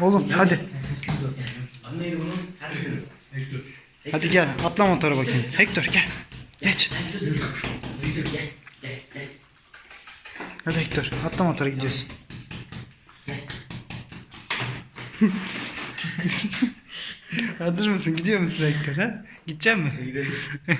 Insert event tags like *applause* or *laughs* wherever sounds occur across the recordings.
Oğlum hadi. Anneydi bunun her gün. Hector. Hadi gel atla motora bakayım. Hector gel. Geç. Hector gel. Gel gel. Hadi Hector atla motora gidiyorsun. *laughs* Hazır mısın? Gidiyor musun Hector ha? Gidecek mi? Gidelim. *laughs*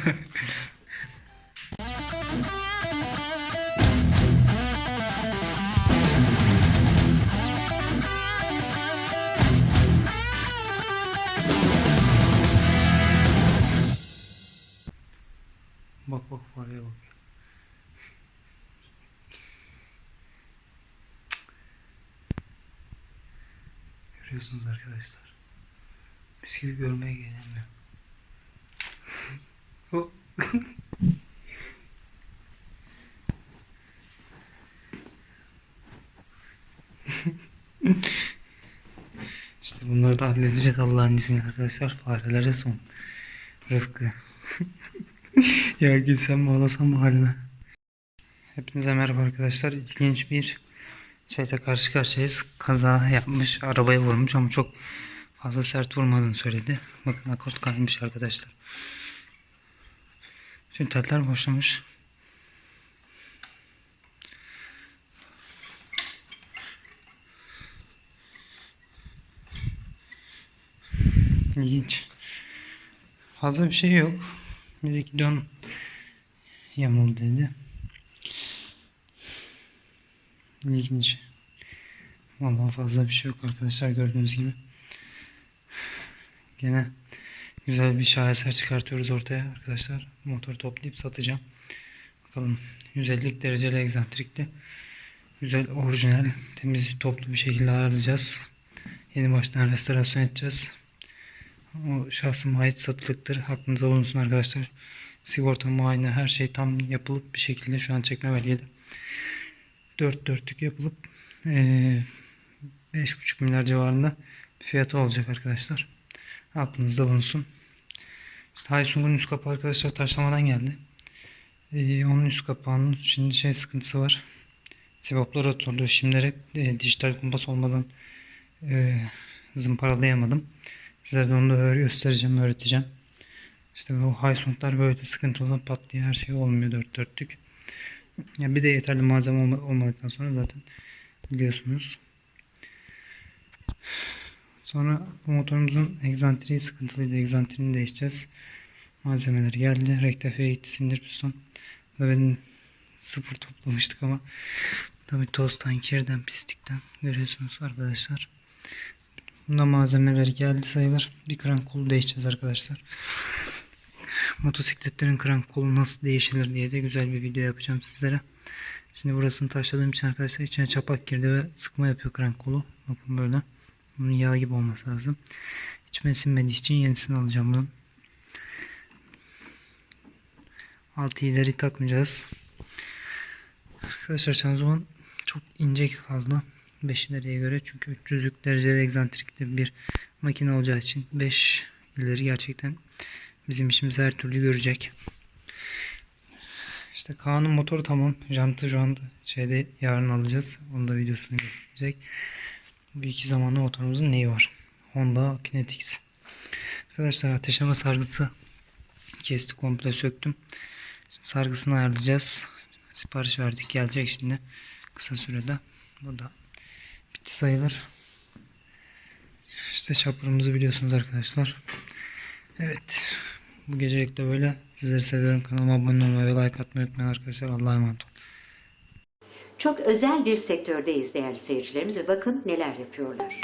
oraya bak. Görüyorsunuz arkadaşlar. Bisküvi görmeye gelemiyor. O- *laughs* *laughs* işte bunları da halledeceğiz Allah'ın izniyle arkadaşlar. Farelere son. Rıfkı. *laughs* *laughs* ya gitsem mi ağlasam haline? Hepinize merhaba arkadaşlar. İlginç bir şeyle karşı karşıyayız. Kaza yapmış, arabaya vurmuş ama çok fazla sert vurmadığını söyledi. Bakın akort kaymış arkadaşlar. Bütün teller boşlamış. İlginç. Fazla bir şey yok. Bir iki don yamul dedi. İlginç. Vallahi fazla bir şey yok arkadaşlar gördüğünüz gibi. Gene güzel bir şaheser çıkartıyoruz ortaya arkadaşlar. Motor toplayıp satacağım. Bakalım 150 dereceli egzantrikte. Güzel orijinal temiz toplu bir şekilde ayarlayacağız. Yeni baştan restorasyon edeceğiz. O şahsıma ait satılıktır. Aklınıza bulunsun arkadaşlar. Sigorta muayene her şey tam yapılıp bir şekilde şu an çekme belgeli. 4 dörtlük yapılıp eee 5,5 milyar civarında bir fiyatı olacak arkadaşlar. Aklınızda bulunsun. İşte Haysung'un üst kapağı arkadaşlar taşlamadan geldi. Eee, onun üst kapağının şimdi şey sıkıntısı var. Sivoplar oturdu. Şimdilik e, dijital kumpas olmadan e, zımparalayamadım. Size de onu da göstereceğim, öğreteceğim. İşte bu Haysung'lar böyle sıkıntılı pat diye her şey olmuyor dört dörtlük. Ya bir de yeterli malzeme olma- olmadıktan sonra zaten biliyorsunuz. Sonra bu motorumuzun egzantriği sıkıntılıydı. Egzantrini değişeceğiz. Malzemeler geldi. Rektifiye gitti. Sindir piston. Da benim sıfır toplamıştık ama tabi tozdan, kirden, pislikten görüyorsunuz arkadaşlar. Bunda malzemeler geldi sayılır. Bir krank kolu değişeceğiz arkadaşlar. Motosikletlerin krank kolu nasıl değişilir diye de güzel bir video yapacağım sizlere. Şimdi burasını taşladığım için arkadaşlar içine çapak girdi ve sıkma yapıyor krank kolu. Bakın böyle. Bunun yağ gibi olması lazım. İçime sinmediği için yenisini alacağım bunun. Altı ileri takmayacağız. Arkadaşlar şanzıman çok ince kaldı. 5 ileriye göre çünkü 300'lük dereceli egzantrikli bir makine olacağı için 5 ileri gerçekten bizim işimizi her türlü görecek. İşte Kaan'ın motoru tamam. Jantı şu anda şeyde yarın alacağız. Onun da videosunu gösterecek. Bu iki zamanlı motorumuzun neyi var? Honda Kinetix. Arkadaşlar ateşleme sargısı kesti komple söktüm. Şimdi sargısını ayarlayacağız. Sipariş verdik gelecek şimdi kısa sürede. Bu da bitti sayılır. İşte şapırımızı biliyorsunuz arkadaşlar. Evet. Bu gecelik de böyle. Sizleri seviyorum. Kanalıma abone olmayı ve like atmayı unutmayın arkadaşlar. Allah'a emanet olun. Çok özel bir sektördeyiz değerli seyircilerimiz ve bakın neler yapıyorlar.